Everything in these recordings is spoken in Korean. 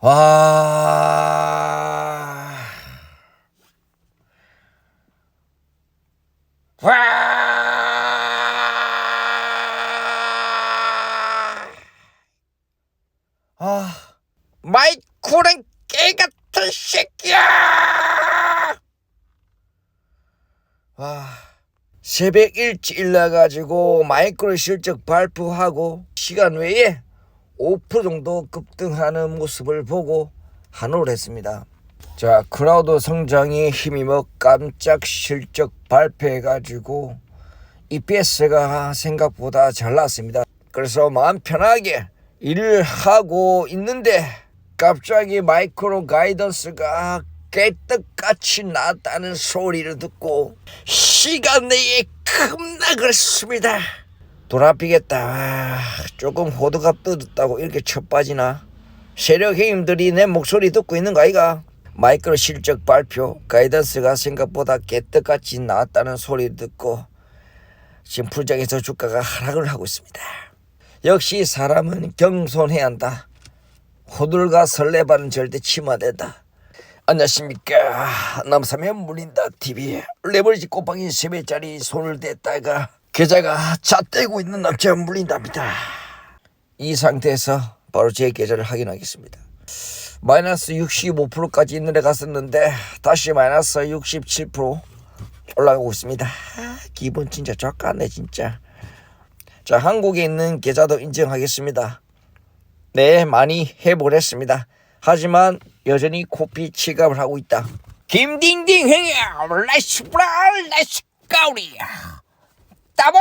와. 와. 아, 마이쿠는 개 같은 새끼야. 와. 새벽 일찍 일나가지고 마이크로 실적 발표하고 시간 외에 5% 정도 급등하는 모습을 보고 한호를 했습니다. 자, 크라우드 성장이 힘입어 깜짝 실적 발표해가지고 EPS가 생각보다 잘 나왔습니다. 그래서 마음 편하게 일을 하고 있는데 갑자기 마이크로 가이던스가 깨떡같이 나왔다는 소리를 듣고 시간 내에 급락을 했습니다. 돌아피겠다. 아, 조금 호두갑 뜯었다고 이렇게 첫 빠지나? 세력 힘들이 내 목소리 듣고 있는 거 아이가? 마이크로 실적 발표 가이던스가 생각보다 깨떡같이 나왔다는 소리를 듣고 지금 풀장에서 주가가 하락을 하고 있습니다. 역시 사람은 경손해야 한다. 호들과 설레발은 절대 치마된다. 안녕하십니까 남사면 물린다 TV 레버리지 꼬박이 3배짜리 손을 댔다가 계좌가 잣대고 있는 남자 물린답니다. 이 상태에서 바로 제 계좌를 확인하겠습니다. 마이너스 65%까지 내려갔었는데 다시 마이너스 67% 올라가고 있습니다. 아, 기분 진짜 좋겠네 진짜. 자 한국에 있는 계좌도 인정하겠습니다. 네 많이 해보랬습니다. 하지만 여전히 코피 치감을 하고 있다. 김딩딩 행야 레츠 브라 레츠 가우리 따봉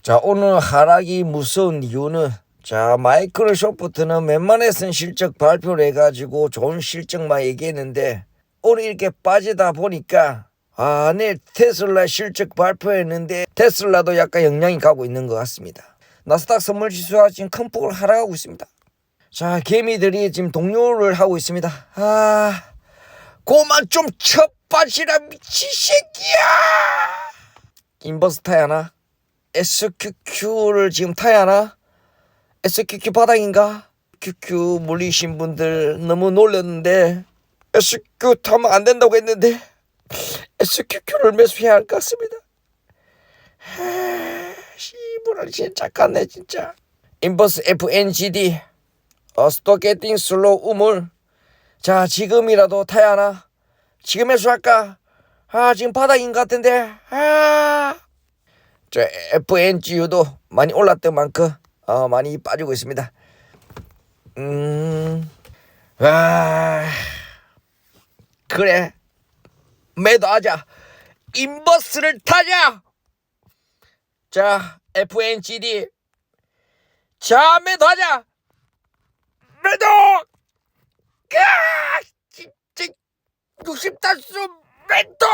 자 오늘 하락이 무서운 이유는 자 마이크로소프트는 웬만해선 실적 발표를 해가지고 좋은 실적만 얘기했는데 오늘 이렇게 빠지다 보니까 아 내일 테슬라 실적 발표했는데 테슬라도 약간 영향이 가고 있는 것 같습니다. 나스닥 선물 지수가 지금 큰 폭을 하락하고 있습니다. 자, 개미들이 지금 동요를 하고 있습니다. 아, 고만 좀 쳐빠지라 미친 새끼야! 인버스 타야 하나? SQQ를 지금 타야 하나? SQQ 바닥인가? QQ 물리신 분들 너무 놀랐는데 SQ 타면 안 된다고 했는데 SQQ를 매수해야 할 것 같습니다. 하, 씨부랄 진짜 깠네 진짜. 인버스 FNGD 어, 스토게팅 슬로우 우물. 자, 지금이라도 타야 하나? 지금 매수할까? 아, 지금 바닥인 것 같은데. 아. 저 FNGU도 많이 올랐던 만큼 어, 많이 빠지고 있습니다. 음. 와. 그래. 매도하자. 인버스를 타자. 자, FNGD. 자, 매도하자. 매도! 까! 진짜 60단수 매도!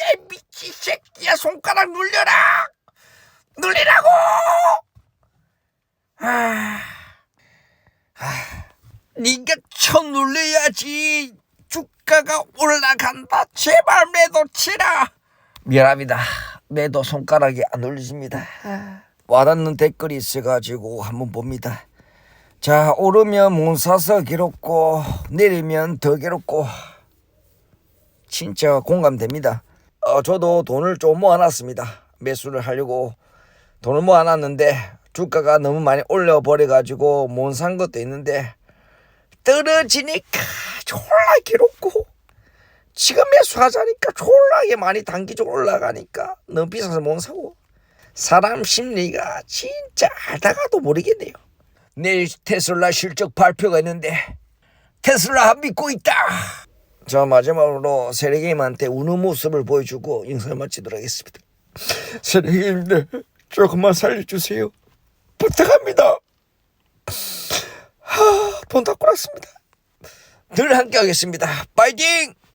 야 미친 새끼야 손가락 눌려라! 눌리라고! 아, 아, 네가 쳐 눌려야지. 주가가 올라간다. 제발 매도 치라. 미안합니다. 매도 손가락이 안 눌리십니다. 와닿는 댓글이 있어가지고 한번 봅니다. 자 오르면 못 사서 괴롭고 내리면 더 괴롭고. 진짜 공감됩니다. 어, 저도 돈을 좀 모아놨습니다. 매수를 하려고 돈을 모아놨는데 주가가 너무 많이 올려버려가지고 못 산 것도 있는데 떨어지니까 졸라 괴롭고 지금 매수하자니까 졸라게 많이 단기적으로 올라가니까 너무 비싸서 못 사고 사람 심리가 진짜 알다가도 모르겠네요. 내일 테슬라 실적 발표가 있는데 테슬라 믿고 있다. 자 마지막으로 세례게임한테 우는 모습을 보여주고 영상을 마치도록 하겠습니다. 세례게임들 조금만 살려주세요. 부탁합니다. 하, 돈 다 꼬랐습니다. 늘 함께 하겠습니다. 파이팅!